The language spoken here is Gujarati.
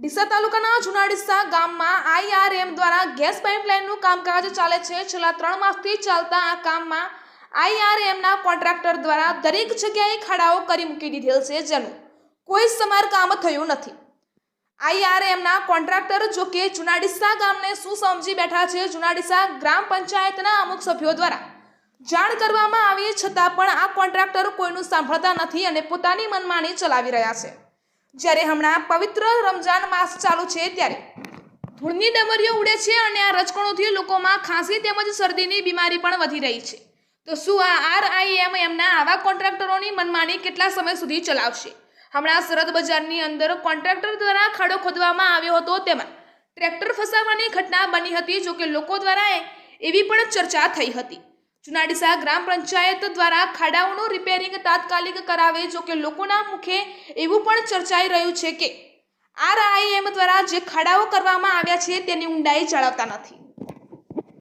ડીસા તાલુકાના જુનાડીસા ગામમાં આઈઆરએમ દ્વારા ગેસ પાઇપલાઇનનું કામકાજ ચાલે છે. છેલ્લા ત્રણ માસથી ચાલતા આ કામમાં આઈઆરએમના કોન્ટ્રાક્ટર દ્વારા દરેક જગ્યાએ ખાડાઓ કરી મૂકી દીધેલ છે, જેનું કોઈ સમારકામ થયું નથી. આઈઆરએમના કોન્ટ્રાક્ટર જો કે જુનાડીસા ગામને શું સમજી બેઠા છે? જુનાડીસા ગ્રામ પંચાયતના અમુક સભ્યો દ્વારા જાણ કરવામાં આવી છતાં પણ આ કોન્ટ્રાક્ટર કોઈનું સાંભળતા નથી અને પોતાની મનમાની ચલાવી રહ્યા છે. જ્યારે હમણાં પવિત્ર રમજાન માસ ચાલુ છે ત્યારે ધૂળની ડમરીઓ ઉડે છે અને આ રજકણોથી લોકોમાં ખાંસી તેમજ શરદીની બીમારી પણ વધી રહી છે. તો શું આ આરઆઈએમ એમના આવા કોન્ટ્રાક્ટરોની મનમાની કેટલા સમય સુધી ચલાવશે? હમણાં સરહદ બજારની અંદર કોન્ટ્રાક્ટર દ્વારા ખાડો ખોદવામાં આવ્યો હતો તેમાં ટ્રેક્ટર ફસાવવાની ઘટના બની હતી જો કે લોકો દ્વારા એવી પણ ચર્ચા થઈ હતી. જુનાડીસા ગ્રામ પંચાયત દ્વારા ખાડાઓનું રિપેરિંગ તાત્કાલિક કરાવે, જો કે લોકોના મુખે એવું પણ ચર્ચાઈ રહ્યું છે કે આરઆઈએમ દ્વારા જે ખાડાઓ કરવામાં આવ્યા છે, તેની ઊંડાઈ જાળવતા નથી.